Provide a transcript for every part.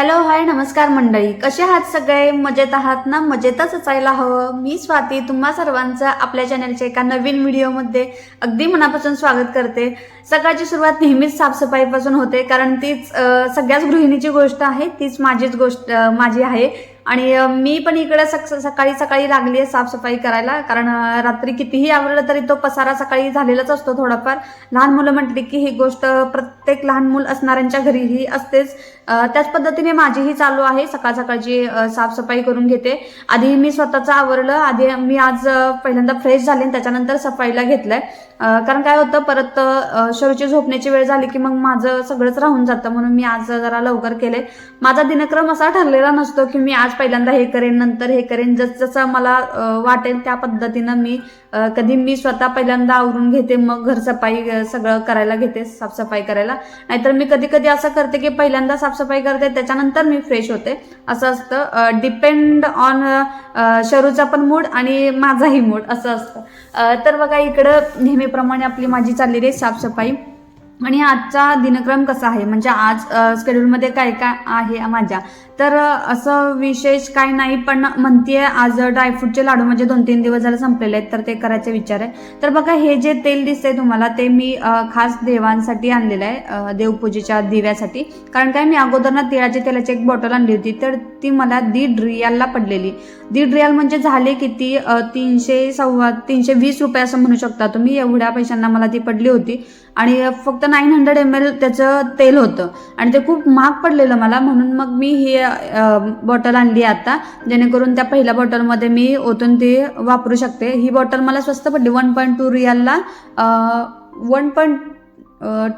Hello hi नमस्कार मंडळी. कसे आहात सगळे? मजेत आहात ना? मजेतच असायला हवं. मी स्वाती तुम्हा सर्वांचं आपल्या चॅनलच्या एका नवीन व्हिडिओमध्ये अगदी मनापासून स्वागत करते. सकाळची सुरुवात नेहमीच साफसफाईपासून होते कारण तीच सगळ्याच गृहिणीची गोष्ट आहे तीच माझीच गोष्ट माझी आहे. आणि मी पण इकडे सक सकाळी सकाळी लागली आहे साफसफाई करायला. कारण रात्री कितीही आवडलं तरी तो पसारा सकाळी झालेलाच असतो थोडाफार. लहान मुलं म्हटली की ही गोष्ट प्रत्येक लहान मूल असणाऱ्यांच्या घरीही असतेच. त्याच पद्धतीने माझीही चालू आहे. सकाळ सकाळची साफसफाई करून घेते. आधी मी स्वतःचं आवरलं. आधी मी आज पहिल्यांदा फ्रेश झाले आणि त्याच्यानंतर सफाईला घेतलंय. कारण काय होतं परत शरूची झोपण्याची वेळ झाली की मग माझं सगळंच राहून जातं. म्हणून मी आज जरा लवकर केले. माझा दिनक्रम असा ठरलेला नसतो की मी आज पहिल्यांदा हे करेन नंतर हे करेन. जसजसं मला वाटेल त्या पद्धतीनं मी कधी मी स्वतः पहिल्यांदा आवरून घेते मग घर सफाई सगळं करायला घेते साफसफाई करायला. नाहीतर मी कधी कधी असं करते की पहिल्यांदा साफसफाई करते त्याच्यानंतर मी फ्रेश होते. असं असतं. डिपेंड ऑन शरूचा पण मूड आणि माझाही मूड असं असतं. तर बघा इकडं नेहमी प्रमाणे आपली माझी चाललेली आहे साफसफाई. आणि आजचा दिनक्रम कसा आहे? म्हणजे आज स्केड्यूलमध्ये काय काय आहे माझ्या? तर असं विशेष काय नाही पण म्हणतीये आज ड्रायफ्रूटचे लाडू म्हणजे दोन तीन दिवस झाले संपलेले आहेत तर ते करायचे विचार आहे. तर बघा हे जे तेल दिसतंय तुम्हाला ते मी खास देवांसाठी आणलेलं आहे देवपूजेच्या दिव्यासाठी. कारण काय मी अगोदर ना तिळाच्या तेलाची एक बॉटल आणली होती तर ती मला दीड रियालला पडलेली. दीड रियाल म्हणजे झाले किती? तीनशे सव्वा तीनशे वीस रुपये असं म्हणू शकता तुम्ही. एवढ्या पैशांना मला ती पडली होती. आणि फक्त नाईन हंड्रेड एम एल त्याचं तेल होतं. आणि ते खूप महाग पडलेलं मला म्हणून मग मी ही बॉटल आणली आता. जेणेकरून त्या पहिल्या बॉटलमध्ये मी ओतून ती वापरू शकते. ही बॉटल मला स्वस्त पडली वन पॉईंट टू रियालला वन पॉईंट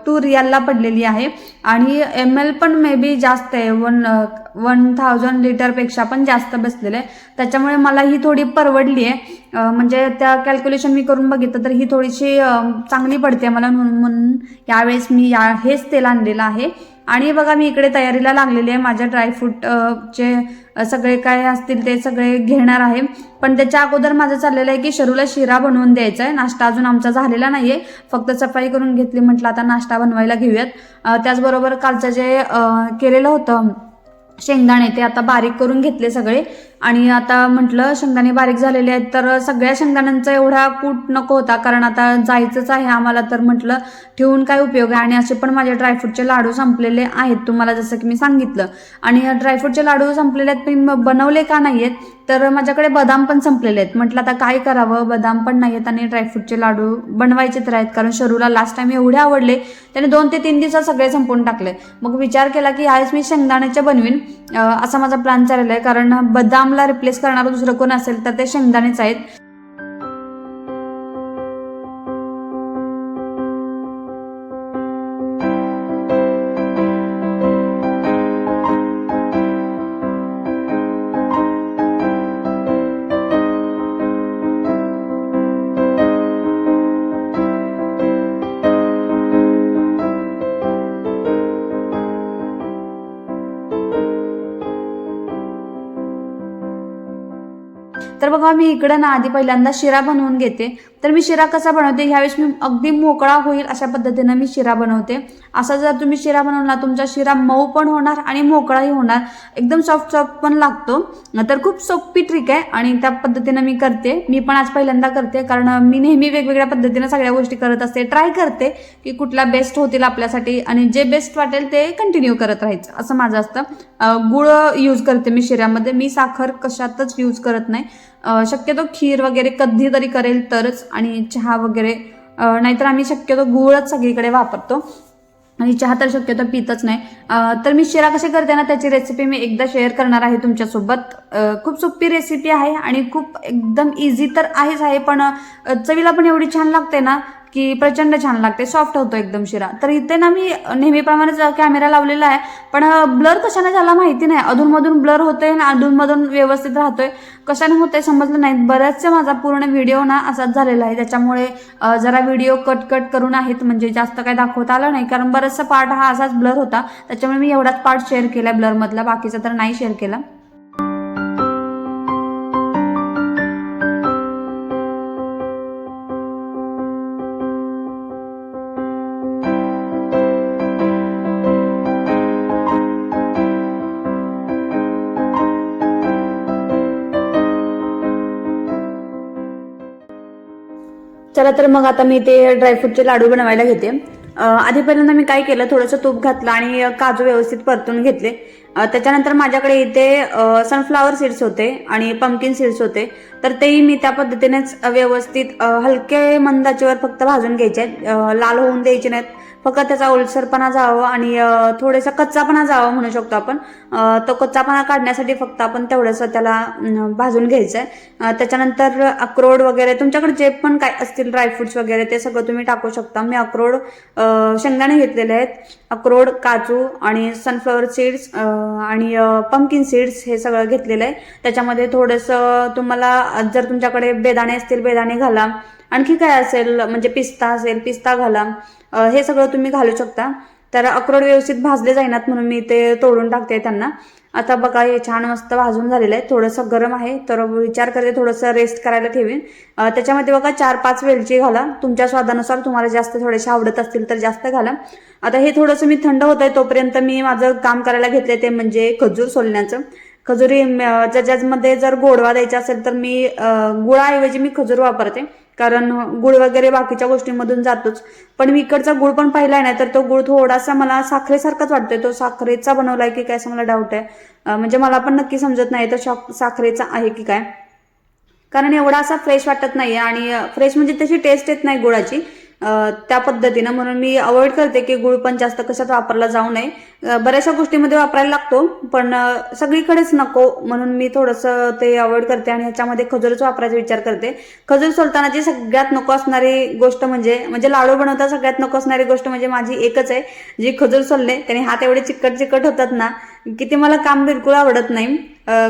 टू रियालला पडलेली आहे. आणि एम एल पण मे बी जास्त आहे. वन वन थाउजंड लिटरपेक्षा पण जास्त बसलेलं आहे. त्याच्यामुळे मला ही थोडी परवडली आहे. म्हणजे त्या कॅल्क्युलेशन मी करून बघितलं तर ही थोडीशी चांगली पडते मला म्हणून म्हणून. यावेळेस मी या हेच तेल आणलेलं आहे. आणि बघा मी इकडे तयारीला लागलेली आहे. माझ्या ड्रायफ्रूट चे सगळे काय असतील ते सगळे घेणार आहे. पण त्याच्या अगोदर माझं चाललेलं आहे की शरूला शिरा बनवून द्यायचा आहे. नाश्ता अजून आमचा झालेला नाही आहे फक्त सफाई करून घेतली म्हटलं आता नाश्ता बनवायला घेऊयात. त्याचबरोबर कालचं जे केलेलं होतं शेंगदाणे ते आता बारीक करून घेतले सगळे. आणि आता म्हटलं शेंगदाणे बारीक झालेले आहेत तर सगळ्या शेंगदाण्यांचा एवढा कूट नको होता कारण आता जायचंच आहे आम्हाला. तर म्हटलं ठेवून काय उपयोग आहे? आणि असे पण माझे ड्रायफ्रूटचे लाडू संपलेले आहेत तुम्हाला जसं की मी सांगितलं. आणि ड्रायफ्रूटचे लाडू संपलेले आहेत पण बनवले का नाही आहेत तर माझ्याकडे बदाम पण संपलेले आहेत. म्हटलं आता काय करावं? बदाम पण नाही आहेत आणि ड्रायफ्रूटचे लाडू बनवायचे तर आहेत. कारण शरूला लास्ट टाइम एवढे आवडले त्याने दोन ते तीन दिवसात सगळे संपवून टाकले. मग विचार केला की यावेळेस मी शेंगदाण्याचे बनवीन. असा माझा प्लॅन चाललेला आहे. कारण बदामला रिप्लेस करणारं दुसरं कोण असेल तर ते शेंगदाणेच आहेत. बघा मी इकडं ना आधी पहिल्यांदा शिरा बनवून घेते. तर मी शिरा कसा बनवते? ह्यावेळेस मी अगदी मोकळा होईल अशा पद्धतीनं मी शिरा बनवते. असा जर तुम्ही शिरा बनवला तुमचा शिरा मऊ पण होणार आणि मोकळाही होणार. एकदम सॉफ्ट सॉफ्ट पण लागतो. तर खूप सोपी ट्रिक आहे आणि त्या पद्धतीनं मी करते. मी पण आज पहिल्यांदा करते कारण मी नेहमी वेगवेगळ्या पद्धतीनं सगळ्या गोष्टी करत असते. ट्राय करते की कुठल्या बेस्ट होतील आपल्यासाठी आणि जे बेस्ट वाटेल ते कंटिन्यू करत राहायचं. असं माझं असतं. गुळ यूज करते मी शिऱ्यामध्ये. मी साखर कशातच यूज करत नाही. शक्यतो खीर वगैरे कधीतरी करेल तरच आणि चहा वगैरे नाहीतर आम्ही शक्यतो गुळच सगळीकडे वापरतो. आणि चहा तर शक्यतो पितच नाही. तर मी शिरा कसे करते ना त्याची रेसिपी मी एकदा शेअर करणार आहे तुमच्यासोबत. खूप सोपी रेसिपी आहे आणि खूप एकदम इझी तर आहेच आहे पण चवीला पण एवढी छान लागते ना की प्रचंड छान लागते सॉफ्ट होतो एकदम शिरा. तर इथे ना मी नेहमीप्रमाणेच कॅमेरा लावलेला आहे पण ब्लर कशाने झाला माहिती नाही. अधूनमधून ब्लर होतोय आणि अधूनमधून व्यवस्थित राहतोय. कशाने होतंय समजलं नाही. बऱ्याचशा माझा पूर्ण व्हिडिओ ना असाच झालेला आहे. त्याच्यामुळे जरा व्हिडिओ कट कट करून आहेत म्हणजे जास्त काही दाखवता आलं नाही. कारण बराचसा पार्ट हा असाच ब्लर होता. त्याच्यामुळे मी एवढाच पार्ट शेअर केला ब्लरमधला बाकीचा तर नाही शेअर केला. चला तर मग आता मी ते ड्रायफ्रूटचे लाडू बनवायला घेते. आधी पहिल्यांदा मी काय केलं थोडंसं तूप घातलं आणि काजू व्यवस्थित परतून घेतले. त्याच्यानंतर माझ्याकडे इथे सनफ्लावर सीड्स होते आणि पम्पकिन सीड्स होते. तर तेही मी त्या पद्धतीनेच व्यवस्थित हलके मंदाचेवर फक्त भाजून घ्यायचे आहेत. लाल होऊन द्यायचे नाहीत. फक्त त्याचा ओलसरपणा जावं आणि थोडासा कच्चापणा जावा म्हणू शकतो आपण. तो कच्चापणा काढण्यासाठी फक्त आपण तेवढंसं त्याला भाजून घ्यायचं आहे त्याच्यानंतर अक्रोड वगैरे तुमच्याकडे जे पण काय असतील ड्रायफ्रुट्स वगैरे ते सगळं तुम्ही टाकू शकता. मी अक्रोड शेंगदाणे घेतलेले आहेत. अक्रोड काजू आणि सनफ्लॉवर सीड्स आणि पंकिन सीड्स हे सगळं घेतलेलं आहे. त्याच्यामध्ये थोडंसं तुम्हाला जर तुमच्याकडे बेदाणे असतील बेदाणे घाला. आणखी काय असेल म्हणजे पिस्ता असेल पिस्ता घाला. हे सगळं तुम्ही घालू शकता. तर अक्रोड व्यवस्थित भाजले जाईनात म्हणून मी ते तोडून टाकते त्यांना. आता बघा हे छान मस्त भाजून झालेलं आहे. थोडंसं गरम आहे तर विचार करते थोडंसं रेस्ट करायला ठेवीन. त्याच्यामध्ये बघा चार पाच वेलची घाला. तुमच्या स्वादानुसार तुम्हाला जास्त थोडेसे आवडत असतील तर जास्त घाला. आता हे थोडंसं मी थंड होत आहे तोपर्यंत मी माझं काम करायला घेतले ते म्हणजे खजूर सोलण्याचं. खजुरी ज्याच्यामध्ये जर गोडवा द्यायचा असेल तर मी गुळाऐवजी मी खजूर वापरते. कारण गुळ वगैरे बाकीच्या गोष्टींमधून जातोच. पण मी इकडचा गुळ पण पाहिला ना तर तो गुळ थोडासा मला साखरेसारखाच वाटतोय. तो साखरेचा बनवलाय की काय असं मला डाऊट आहे. म्हणजे मला पण नक्की समजत नाही तर शॉक साखरेचा आहे की काय. कारण एवढा असा फ्रेश वाटत नाही आणि फ्रेश म्हणजे तशी टेस्ट येत नाही गुळाची. त्या पद्धतीनं. म्हणून मी अवॉइड करते की गुळ पण जास्त कशात वापरला जाऊ नये. बऱ्याचशा गोष्टीमध्ये वापरायला लागतो पण सगळीकडेच नको. म्हणून मी थोडंसं ते अवॉइड करते आणि ह्याच्यामध्ये खजूरच वापरायचा विचार करते. खजूर सोलतानाची सगळ्यात नको असणारी गोष्ट म्हणजे म्हणजे लाडू बनवता सगळ्यात नको असणारी गोष्ट म्हणजे माझी एकच आहे. जी खजूर सोलणे त्याने हात एवढे चिकट चिकट होतात ना की ते मला काम बिलकुल आवडत नाही.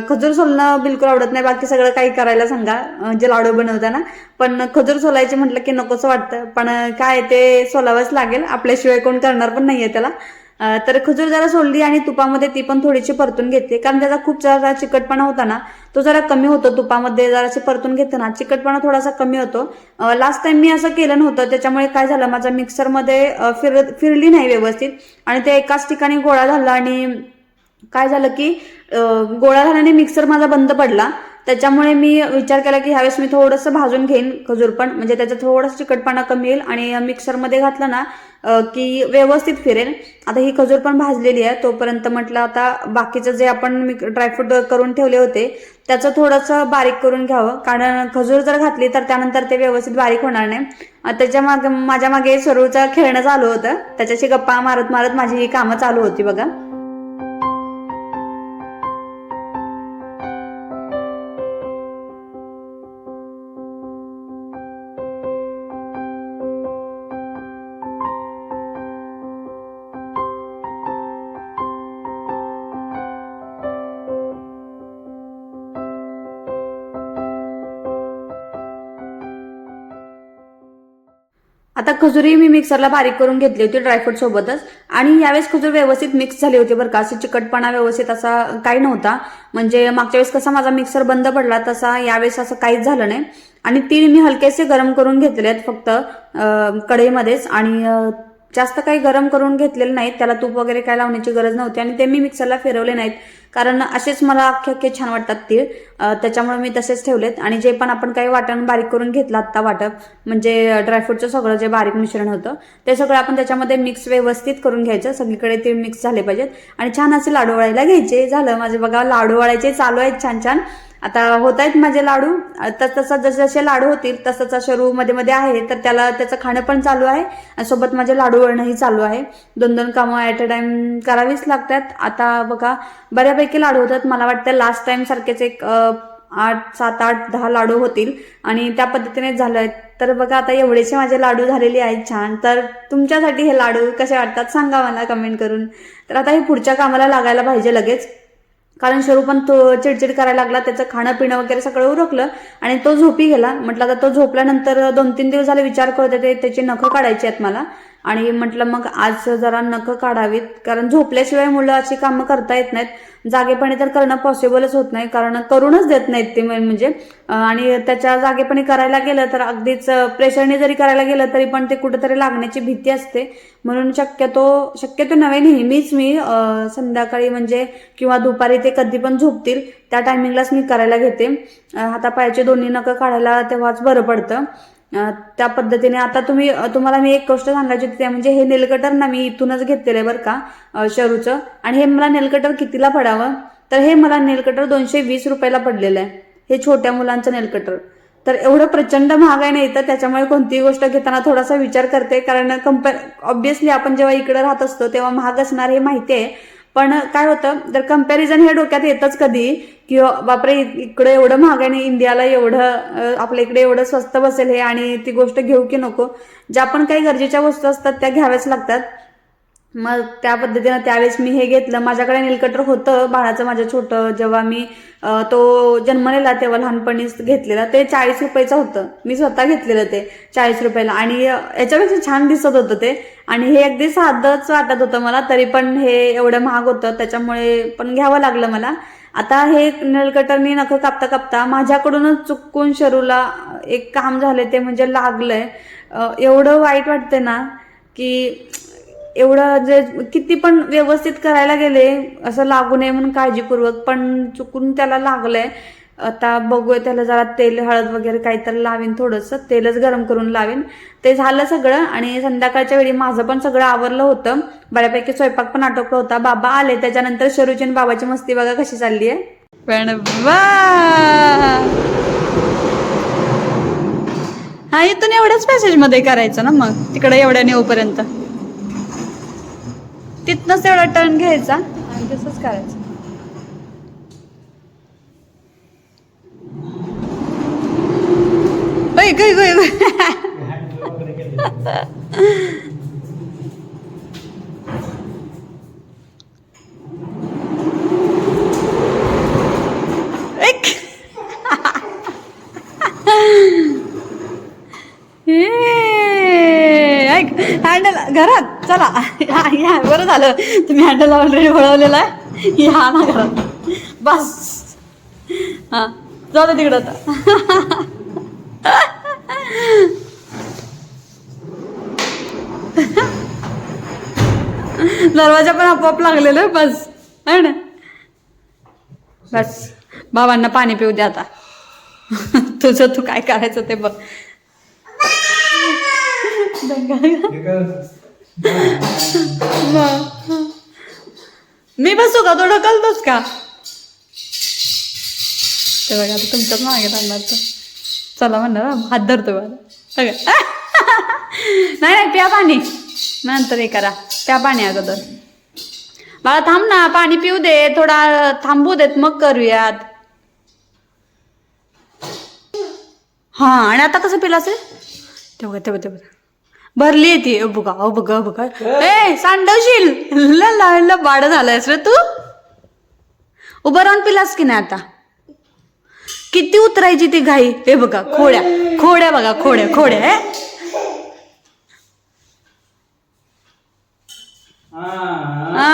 खजूर सोलणं बिलकुल आवडत नाही. बाकी सगळं काही करायला सांगा. जे लाडू बनवताना पण खजूर सोलायचे म्हटलं की नकोच वाटतं. पण काय ते सोलावंच लागेल. आपल्याशिवाय कोण करणार पण नाहीये त्याला. तर खजूर जरा सोलली आणि तुपामध्ये ती पण थोडीशी परतून घेतली कारण त्याचा खूप जरा चिकटपणा होता ना तो जरा कमी होतो. तुपामध्ये जराशी परतून घेते ना चिकटपणा थोडासा कमी होतो. लास्ट टाइम मी असं केलं नव्हतं. त्याच्यामुळे काय झालं माझ्या मिक्सरमध्ये फिर फिरली नाही व्यवस्थित. आणि ते एकाच ठिकाणी गोळा झाला आणि काय झालं की गोळा झाल्याने मिक्सर माझा बंद पडला. त्याच्यामुळे मी विचार केला की ह्यावेळेस मी थोडंसं भाजून घेईन खजूर पण. म्हणजे त्याचा थोडंसं चिकटपणा कमी येईल आणि मिक्सरमध्ये घातलं ना की व्यवस्थित फिरेल. आता ही खजूर पण भाजलेली आहे. तोपर्यंत म्हटलं आता बाकीचं जे आपण ड्रायफ्रूट करून ठेवले होते त्याचं थोडंसं बारीक करून घ्यावं. कारण खजूर जर घातली तर त्यानंतर ते व्यवस्थित बारीक होणार नाही. त्याच्यामागे माझ्या मागे सरूचं खेळणं चालू होतं. त्याच्याशी गप्पा मारत मारत माझी ही कामं चालू होती बघा. आता खजुरी मी मिक्सरला बारीक करून घेतली होती ड्रायफ्रूट सोबतच. आणि यावेळेस खजूर व्यवस्थित मिक्स झाली होती बरं का. अशी चिकटपणा व्यवस्थित असा काही नव्हता. म्हणजे मागच्या वेळेस कसा माझा मिक्सर बंद पडला तसा यावेळेस असं काहीच झालं नाही. आणि तीळ मी हलकेसे गरम करून घेतले आहेत फक्त कढईमध्येच. आणि जास्त काही गरम करून घेतलेले नाहीत त्याला तूप वगैरे काय लावण्याची गरज नव्हती आणि ते मी मिक्सरला फिरवले नाहीत. कारण असेच मला अख्खे अख्खे छान वाटतात तीळ त्याच्यामुळे मी तसेच ठेवलेत. आणि जे पण आपण काही वाटण बारीक करून घेतलं आत्ता वाटप म्हणजे ड्रायफ्रूटचं सगळं जे बारीक मिश्रण होतं ते सगळं आपण त्याच्यामध्ये मिक्स व्यवस्थित करून घ्यायचं. सगळीकडे ते मिक्स झाले पाहिजेत. आणि छान असे लाडू वळायला घ्यायचे. झालं माझे बघा लाडू वळायचे चालू आहेत छान छान. आता होत आहेत माझे लाडू. तस तसं जसे जसे लाडू होतील तसं तसं मध्ये मध्ये आहे तर त्याला त्याचं खाणं पण चालू आहे. आणि सोबत माझे लाडू वळणंही चालू आहे. दोन दोन कामं ॲट अ टाइम करावीच लागतात. आता बघा बऱ्यापैकी लाडू होतात. मला वाटतं लास्ट टाइम सारखेच एक आठ सात आठ दहा लाडू होतील. आणि त्या पद्धतीने झालं तर बघा आता एवढेसे माझे लाडू झालेले आहेत छान. तर तुमच्यासाठी हे लाडू कसे वाटतात? सांगा मला कमेंट करून. तर आता हे पुढच्या कामाला लागायला पाहिजे लगेच. कारण शरू पण चिडचिड करायला लागला त्याचं खाणं पिणं वगैरे सगळं उरकलं आणि तो झोपी गेला. म्हटलं आता तो झोपल्यानंतर दोन तीन दिवस झाले विचार करत होते त्याची नखं काढायची आहेत मला. आणि म्हटलं मग आज जरा नखं काढावीत कारण झोपल्याशिवाय मुलं अशी कामं करता येत नाहीत. जागेपणी तर करणं पॉसिबलच होत नाही कारण करूनच देत नाहीत ते म्हणजे आणि त्याच्या जागेपणी करायला गेलं तर अगदीच प्रेशरने जरी करायला गेलं तरी पण ते कुठेतरी लागण्याची भीती असते. म्हणून शक्यतो शक्यतो नव्हे नेहमीच मी संध्याकाळी म्हणजे किंवा दुपारी ते कधी पण झोपतील त्या टायमिंगलाच मी करायला घेते. हातापायाचे दोन्ही नखं काढायला तेव्हाच बरं पडतं. त्या पद्धतीने आता तुम्ही तुम्हाला मी एक गोष्ट सांगायची होती म्हणजे हे नेलकटर ना मी इथूनच घेतलेलं आहे बरं का शरूचं आणि हे मला नेलकटर कितीला पडावं? तर हे मला नेलकटर दोनशे वीस रुपयाला पडलेलं आहे. हे छोट्या मुलांचं नेलकटर. तर एवढं प्रचंड महाग आहे नाही तर त्याच्यामुळे कोणतीही गोष्ट घेताना थोडासा विचार करते. कारण कंपेअर ऑब्विसली आपण जेव्हा इकडे राहत असतो तेव्हा महाग असणार हे माहिती आहे. पण काय होतं तर कंपॅरिझन हे डोक्यात येतच कधी की बापरे इकडे एवढं महाग आहे आणि इंडियाला एवढं आपल्या इकडे एवढं स्वस्त बसेल हे आणि ती गोष्ट घेऊ की नको ज्या पण काही गरजेच्या वस्तू असतात त्या घ्याव्याच लागतात. मग त्या पद्धतीनं त्यावेळेस मी हे घेतलं. माझ्याकडे नीलकटर होतं बाळाचं माझं छोटं. जेव्हा मी तो जन्मलेला तेव्हा लहानपणीच घेतलेला ते चाळीस रुपयाचं होतं. मी स्वतः घेतलेलं ते चाळीस रुपयाला. आणि याच्यापेक्षा छान दिसत होतं ते. आणि हे अगदी साधंच वाटत होतं मला तरी पण हे एवढं महाग होतं. त्याच्यामुळे पण घ्यावं लागलं मला. आता हे नलकटरनी नखं कापता कापता माझ्याकडूनच चुकून शरूला एक काम झालंय ते म्हणजे लागलंय. एवढं वाईट वाटतंय ना की एवढं जे किती पण व्यवस्थित करायला गेले असं लागू नये म्हणून काळजीपूर्वक पण चुकून त्याला लागलंय. आता बघूया त्याला जरा तेल हळद वगैरे काहीतरी लावीन थोडंसं तेलच गरम करून लावीन. ते झालं सगळं आणि संध्याकाळच्या वेळी माझं पण सगळं आवरलं होतं. बऱ्यापैकी स्वयंपाक पण आटोपला होता. बाबा आले त्याच्यानंतर शरूची आणि बाबाची मस्ती बघा कशी चालली आहे. पण हा इथून एवढ्याच पॅसेजमध्ये करायचं ना मग? तिकडे एवढ्या नेऊपर्यंत. तिथनंच तेवढा टर्न घ्यायचा आणि तसंच करायचं. बाई गय, गय, ऐक. हँडल घरात. चला. या बरं झालं. तुम्ही हँडल ऑलरेडी वळवलेला आहे. या ना करा बस. हा जाऊ दे तिकडं आता. दरवाजा पण आपोआप लागलेलं आहे, बस. आहे ना? बस. बाबांना पाणी पिऊ दे आता. तुझं तू काय करायचं ते बघ. मी बसू का? तो ढकलतोस का? ते बघा आता तुमच्याच मागे लागणार तो. चला म्हणणार हात धरतो बघा. सगळं. नाही नाही प्या पाणी. नंतर हे करा. प्या पाणी अगोदर. बाळा थांब ना. पाणी पिऊ दे. थोडा थांबू देत. मग करूयात. हा आणि आता कसं पिलं असेल तेव्हा तेव्हा तेव्हा भरली आहे ती. बघा अ बघा बघा. ए सांडवशील. ल बाड झालायस रे तू. उभं राहून पिलास की नाही आता? किती उतरायची ती घाई? हे बघा खोड्या. खोड्या बघा खोड्या खोड्या आ.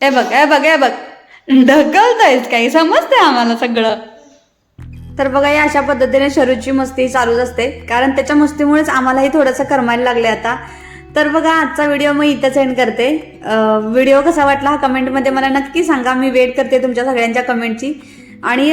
हे बघ हे बघ हे बघ. ढकलतायच काही? समजतंय आम्हाला सगळं? तर बघा या अशा पद्धतीने शरूची मस्ती चालूच असते. कारण त्याच्या मस्तीमुळेच आम्हालाही थोडंसं करमायला लागले आता. तर बघा आजचा व्हिडिओ मी इथंच एंड करते. व्हिडिओ कसा वाटला हा कमेंटमध्ये मला नक्की सांगा. मी वेट करते तुमच्या सगळ्यांच्या कमेंटची आणि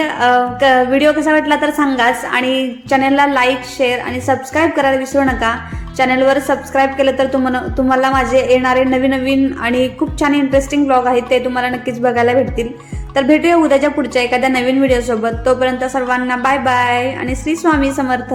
व्हिडिओ कसा वाटला तर सांगाच. आणि चॅनलला लाईक शेअर आणि सबस्क्राईब करायला विसरू नका. चॅनलवर सबस्क्राईब केलं तर तुम्हाला तुम्हाला माझे येणारे नवीन नवीन आणि खूप छान इंटरेस्टिंग ब्लॉग आहेत ते तुम्हाला नक्कीच बघायला भेटतील. तर भेटूया उद्याच्या पुढच्या एखाद्या नवीन व्हिडिओसोबत तोपर्यंत सर्वांना बाय बाय आणि श्री स्वामी समर्थ.